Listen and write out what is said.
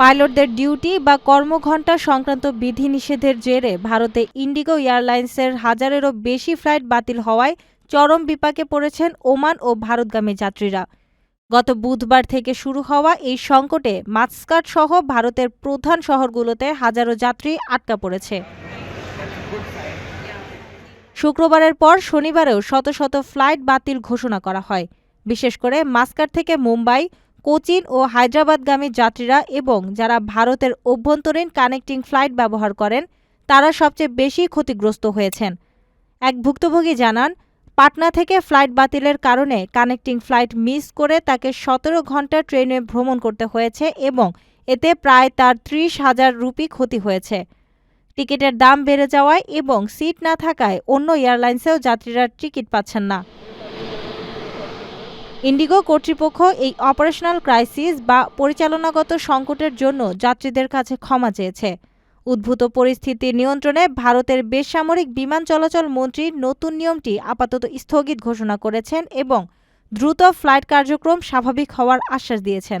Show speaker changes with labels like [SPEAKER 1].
[SPEAKER 1] পাইলটদের ডিউটি বা কর্মঘণ্টা সংক্রান্ত বিধিনিষেধের জেরে ভারতে ইন্ডিগো এয়ারলাইন্সের হাজারেরও বেশি ফ্লাইট বাতিল হওয়ায় চরম বিপাকে পড়েছেন ওমান ও ভারতগামী যাত্রীরা। গত বুধবার থেকে শুরু হওয়া এই সংকটে মাস্কাট সহ ভারতের প্রধান শহরগুলোতে হাজারো যাত্রী আটকা পড়েছে। শুক্রবারের পর শনিবারেও শত শত ফ্লাইট বাতিল ঘোষণা করা হয়। বিশেষ করে মাস্কাট থেকে মুম্বাই কোচিন ও হায়দ্রাবাদগামী যাত্রীরা এবং যারা ভারতের অভ্যন্তরীণ কানেক্টিং ফ্লাইট ব্যবহার করেন, তারা সবচেয়ে বেশি ক্ষতিগ্রস্ত হয়েছেন। এক ভুক্তভোগী জানান, পাটনা থেকে ফ্লাইট বাতিলের কারণে কানেক্টিং ফ্লাইট মিস করে তাকে সতেরো ঘণ্টা ট্রেনে ভ্রমণ করতে হয়েছে এবং এতে প্রায় তার ত্রিশ হাজার রুপি ক্ষতি হয়েছে। টিকিটের দাম বেড়ে যাওয়ায় এবং সিট না থাকায় অন্য এয়ারলাইন্সেও যাত্রীরা টিকিট পাচ্ছেন না। ইন্ডিগো কর্তৃপক্ষ এই অপারেশনাল ক্রাইসিস বা পরিচালনাগত সংকটের জন্য যাত্রীদের কাছে ক্ষমা চেয়েছে। উদ্ভূত পরিস্থিতি নিয়ন্ত্রণে ভারতের বেসামরিক বিমান চলাচল মন্ত্রী নতুন নিয়মটি আপাতত স্থগিত ঘোষণা করেছেন এবং দ্রুত ফ্লাইট কার্যক্রম স্বাভাবিক হওয়ার আশ্বাস দিয়েছেন।